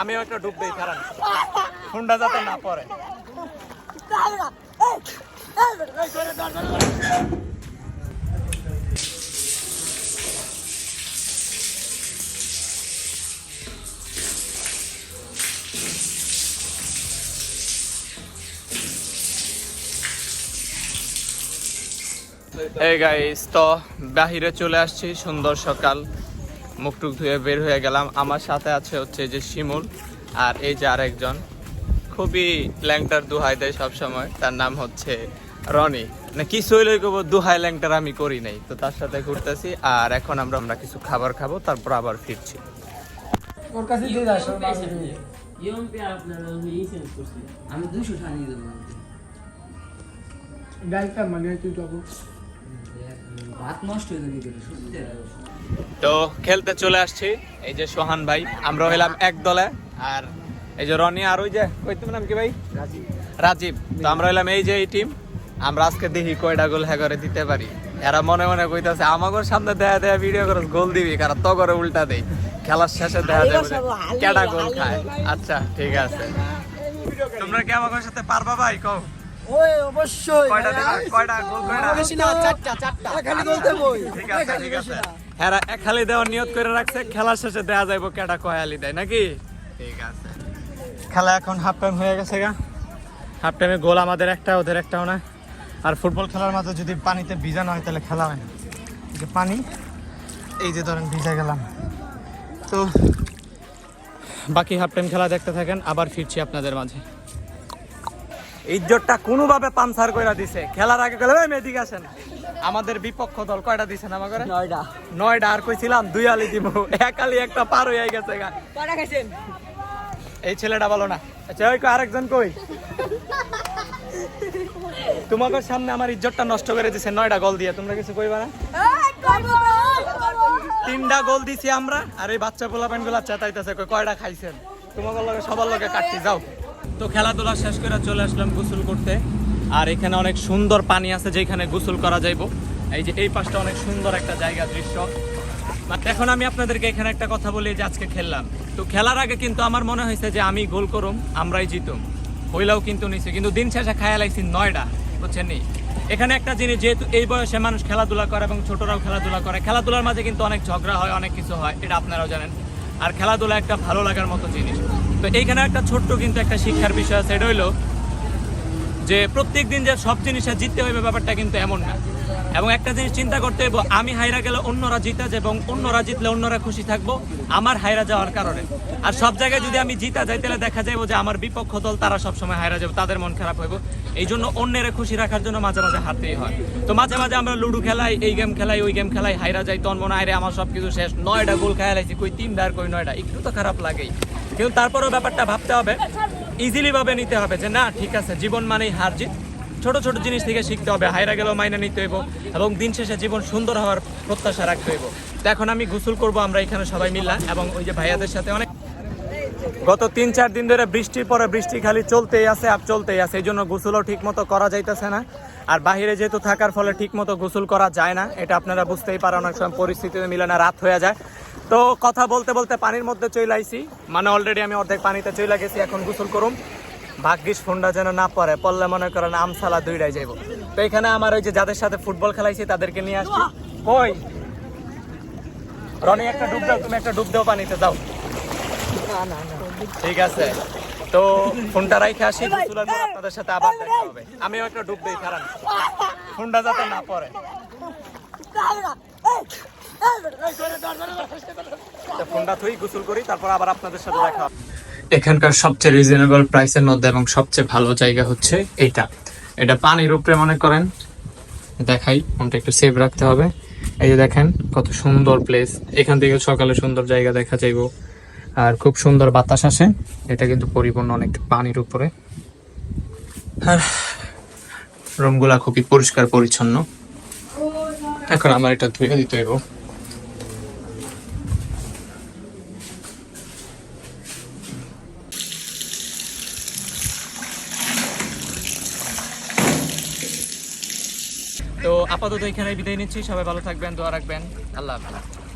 আমিও একটা ডুব দিই খারাপ হুন্ডা যাতে না পড়ে। এই গাইস তো বাহিরে চলে আসছি, সুন্দর সকাল। মুখ টুক ধুয়ে বের হয়ে গেলাম। আমার সাথে আছে হচ্ছে এই যে শিমুল আর এই যে আরেকজন। খুবই ল্যাংটার দুহাই দেয় সবসময়। তার নাম হচ্ছে রনি। না কি শৈল দুহাই ল্যাংটার আমি করি নাই। তো তার সাথে ঘুরতেছি আর এখন আমরা আমরা কিছু খাবার খাব তারপর আবার ফিরছি। ওর কাছে দিয়ে দাও আমি টাকা দেবো মানে তুই ভাত নষ্ট হয়ে যাবে সত্যি তো খেলতে চলে আসছি। এই যে সোহান ভাই আমরা হইলাম এক দলে। আর এই যে রনি আর ওই যে, কই তোমার নাম কি ভাই? রাজীব। তো আমরা হইলাম এই যে এই টিম আমরা আজকে দেখি কয়টা গোল হ্যাঁ করে দিতে পারি। এরা মনে মনে কইতাছে, আমাগোর সামনে দেয়া দেয়া ভিডিও করে গোল দিবি কারণ তো করে উল্টা দেই। খেলার শেষে দেখা যাবে কেডা গোল খায়? আচ্ছা ঠিক আছে। তোমরা কি আমাগোর সাথে পারবা ভাই? কও। ওই অবশ্যই। কয়টা কয়টা? গোল কয়টা? বেশি না চারটা চারটা। খালি গোল দেবই ঠিক আছে ঠিক আছে হ্যাঁ এক খালি দেওয়ার নিয়ত করে রাখছে খেলার শেষে দেয়া যাইব কেটা কয়ালি দেয় নাকি? ঠিক আছে। খেলা এখন হাফ টাইম হয়ে গেছে গা। হাফ টাইমে গোল আমাদের একটা ওদের একটাও না। আর ফুটবল খেলার মাঝে যদি পানিতে ভিজানো হয় তাহলে খেলা হয় না। যে পানি এই যে ধরেন ভিজে গেলাম। তো বাকি হাফ টাইম খেলা দেখতে থাকেন আবার ফিরছি আপনাদের মাঝে। ইজ্জতটা কোনোভাবে পানসার কইরা দিছে। খেলার আগে গেলে মেদিক আসেন। আমাদের বিপক্ষ দল কয়টা দিছেন আমাকে নয়টা নয়টা আর কইছিলাম দুই আলি দিব। এক আলি একটা পার হয়ে গেছে গা। কয়টা খাইছেন? এই ছেলেটা ভালো না। আচ্ছা ওই আরেকজন কই? তোমাদের সামনে আমার ইজ্জতটা নষ্ট করে দিছে নয়টা গোল দিয়ে। তোমরা কিছু কইবা না? তিনটা গোল? দিছি আমরা আর এই বাচ্চা পোলা প্যান্টগুলা চেতাইতেছে কয়টা খাইছেন? তোমাদের লগে সবার লগে কাটতে যাও। তো খেলাধুলা শেষ করে চলে আসলাম গোসল করতে। আর এখানে অনেক সুন্দর পানি আছে যেখানে গোসল করা যাইব। এই যে এই পাশটা অনেক সুন্দর একটা জায়গা দৃশ্য। এখন আমি আপনাদেরকে এখানে একটা কথা বলি যে আজকে খেললাম। তো খেলার আগে কিন্তু আমার মনে হয়েছে যে আমি গোল করুম, আমরাই জিতুম। হইলাও কিন্তু নিছে কিন্তু দিন শেষে খায়া লাগছি নয়টা বুঝছেন নি? এখানে একটা জিনিস, যেহেতু এই বয়সে মানুষ খেলাধুলা করে এবং ছোটরাও খেলাধুলা করে, খেলাধুলার মাঝে কিন্তু অনেক ঝগড়া হয়, অনেক কিছু হয়, এটা আপনারাও জানেন। আর খেলাধুলা একটা ভালো লাগার মতো জিনিস। তো এইখানে একটা ছোট্ট কিন্তু একটা শিক্ষার বিষয় আছে, এটা হইল যে প্রত্যেক দিন যে সব জিনিসে জিততে হইবে ব্যাপারটা কিন্তু এমন না। এবং একটা জিনিস চিন্তা করতে হইব, আমি হাইরা গেলে অন্যরা জিতা যাবে এবং অন্যরা জিতলে অন্যরা খুশি থাকব, আমার হাইরা যাওয়ার কারণে। আর সব জায়গায় যদি আমি জিতা যাই, তাহলে দেখা যাইব যে আমার বিপক্ষ দল তারা সবসময় হাইরা যাবে, তাদের মন খারাপ হইব। এই জন্য অন্যের খুশি রাখার জন্য মাঝে মাঝে হারতেই হয়। তো মাঝে মাঝে আমরা লুডু খেলাই, এই গেম খেলাই, ওই গেম খেলাই হাইরা যাই তখন মনে হয় রে আমার সব কিছু শেষ নয়টা গোল খেয়াল লাইছি, কই তিনটা আর কই নয়টা একটু তো খারাপ লাগেই। কিন্তু তারপরেও ব্যাপারটা ভাবতে হবে। ইজিলিভাবে নিতে হবে যে, না, ঠিক আছে, জীবন মানেই হার জিত। ছোট ছোট জিনিস থেকে শিখতে হবে। হাইরা গেলেও মাইনে নিতে হইব এবং দিন শেষে জীবন সুন্দর হওয়ার প্রত্যাশা রাখতে হইব। তো এখন আমি গোসল করব, আমরা এখানে সবাই মিললাম এবং ওই যে ভাইয়াদের সাথে অনেক গত তিন, চার দিন ধরে বৃষ্টির পরে বৃষ্টি খালি চলতেই আছে আর চলতেই আছে। এই জন্য গোসলও ঠিক মতো করা যাইতেছে না। আর বাহিরে যেহেতু থাকার ফলে ঠিক মতো গোসল করা যায় না, এটা আপনারা বুঝতেই পারেন, অনেক সময় পরিস্থিতিতে মিলে না রাত হয়ে যায়। তো কথা বলতে বলতে পানির মধ্যে চলে আইছি। মানে অলরেডি আমি অর্ধেক পানিতে চলে গেছি, এখন গোসল করুম। ভাগ্যিস ফোনটা যেন না পড়ে, পড়লে মনে করেন আমসালা দুইটাই যাইব। তো এখানে আমার ওই যে যাদের সাথে ফুটবল খেলাইছি, তাদেরকে নিয়ে আসছি। কই? রনি, একটা ডুব দাও, তুমি একটা ডুব দাও পানিতে দাও ঠিক আছে। তো ফোনটা রাইখে আসি আপনাদের সাথে আবার দেখা হবে। আমিও একটা ডুব দিই কারণ ফোনটা যাতে না পড়ে। এখানকার সবচেয়ে রিজনেবল প্রাইসের মধ্যে এবং সবচেয়ে ভালো জায়গা হচ্ছে এইটা। এটা পানির উপরে মনে করেন। দেখাই, ফোনটা একটু সেভ রাখতে হবে। এই যে দেখেন, কত সুন্দর প্লেস এখান থেকে সকালে সুন্দর জায়গা দেখা যাইব। আর খুব সুন্দর বাতাস আসে। এটা কিন্তু পরিপূর্ণ অনেক পানির উপরে। আর রুমগুলা খুবই পরিষ্কার, পরিচ্ছন্ন। এখন আমার এটা ধুয়ে দিতে হইব। তো আপাতত এখানে বিদায় নিচ্ছি। সবাই ভালো থাকবেন দোয়া রাখবেন। আল্লাহ হাফেজ।